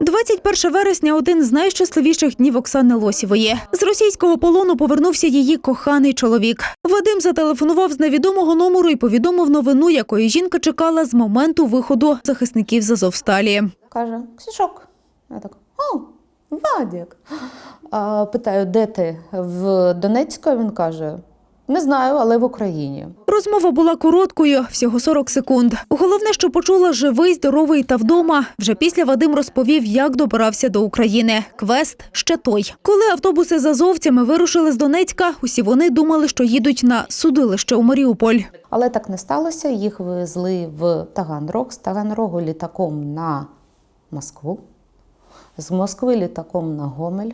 21 вересня один з найщасливіших днів Оксани Лосєвої. З російського полону повернувся її коханий чоловік. Вадим зателефонував з невідомого номеру і повідомив новину, якої жінка чекала з моменту виходу захисників з Азовсталі. Каже, Ксюшок. Я так, о, Вадік. А, питаю, де ти? В Донецьку? Він каже, не знаю, але в Україні. Розмова була короткою, всього 40 секунд. Головне, що почула живий, здоровий та вдома. Вже після Вадим розповів, як добирався до України. Квест ще той. Коли автобуси з азовцями вирушили з Донецька, усі вони думали, що їдуть на судилище у Маріуполь. Але так не сталося. Їх везли в Таганрог, з Таганрогу літаком на Москву, з Москви літаком на Гомель,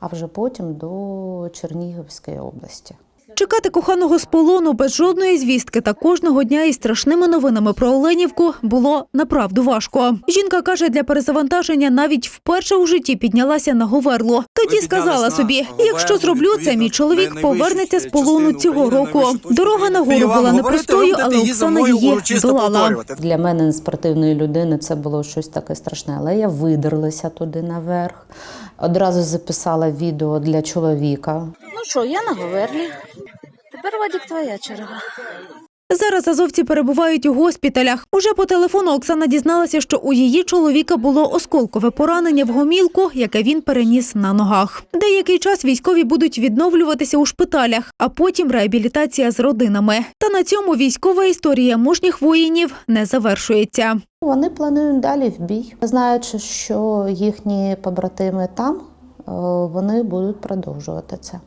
а вже потім до Чернігівської області. Чекати коханого з полону без жодної звістки та кожного дня із страшними новинами про Оленівку було направду важко. Жінка каже, для перезавантаження навіть вперше у житті піднялася на говерло. Тоді сказала собі: якщо зроблю це, мій чоловік повернеться з полону цього року. Дорога на гору була непростою, але Оксана її здолала. Для мене, спортивної людини, це було щось таке страшне. Але я видерлася туди наверх. Одразу записала відео для чоловіка. Що, я на Говерлі. Тепер Вадік твоя черга. Зараз азовці перебувають у госпіталях. Уже по телефону Оксана дізналася, що у її чоловіка було осколкове поранення в гомілку, яке він переніс на ногах. Деякий час військові будуть відновлюватися у шпиталях, а потім реабілітація з родинами. Та на цьому військова історія мужніх воїнів не завершується. Вони планують далі в бій, знаючи, що їхні побратими там, е, вони будуть продовжувати це.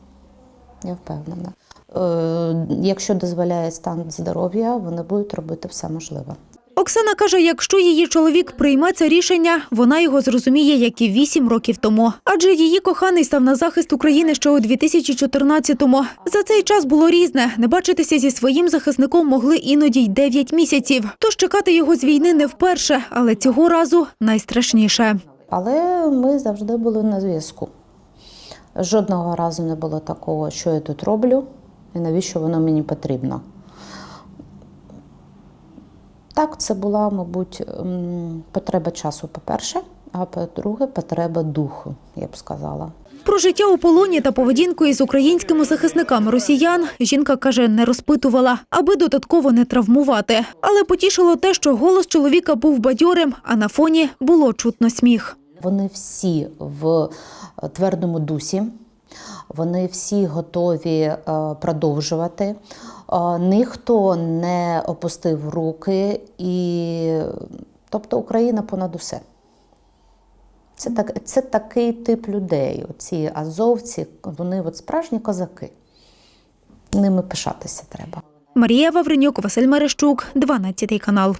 Я впевнена. Е, Якщо дозволяє стан здоров'я, вони будуть робити все можливе. Оксана каже, якщо її чоловік прийме це рішення, вона його зрозуміє, як і вісім років тому. Адже її коханий став на захист України ще у 2014-му. За цей час було різне. Не бачитися зі своїм захисником могли іноді й 9 місяців. Тож чекати його з війни не вперше, але цього разу найстрашніше. Але ми завжди були на зв'язку. Жодного разу не було такого, що я тут роблю і навіщо воно мені потрібно. Так, це була, мабуть, потреба часу, по-перше, а по-друге, потреба духу, я б сказала. Про життя у полоні та поведінку із українськими захисниками росіян жінка каже, не розпитувала, аби додатково не травмувати. Але потішило те, що голос чоловіка був бадьорим, а на фоні було чутно сміх. Вони всі в е, твердому дусі, вони всі готові е, продовжувати. Е, Ніхто не опустив руки, і тобто Україна понад усе. Це, так, це такий тип людей. Ці азовці, вони от справжні козаки. Ними пишатися треба. Марія Вавренюк, Василь Мерещук, 12 канал.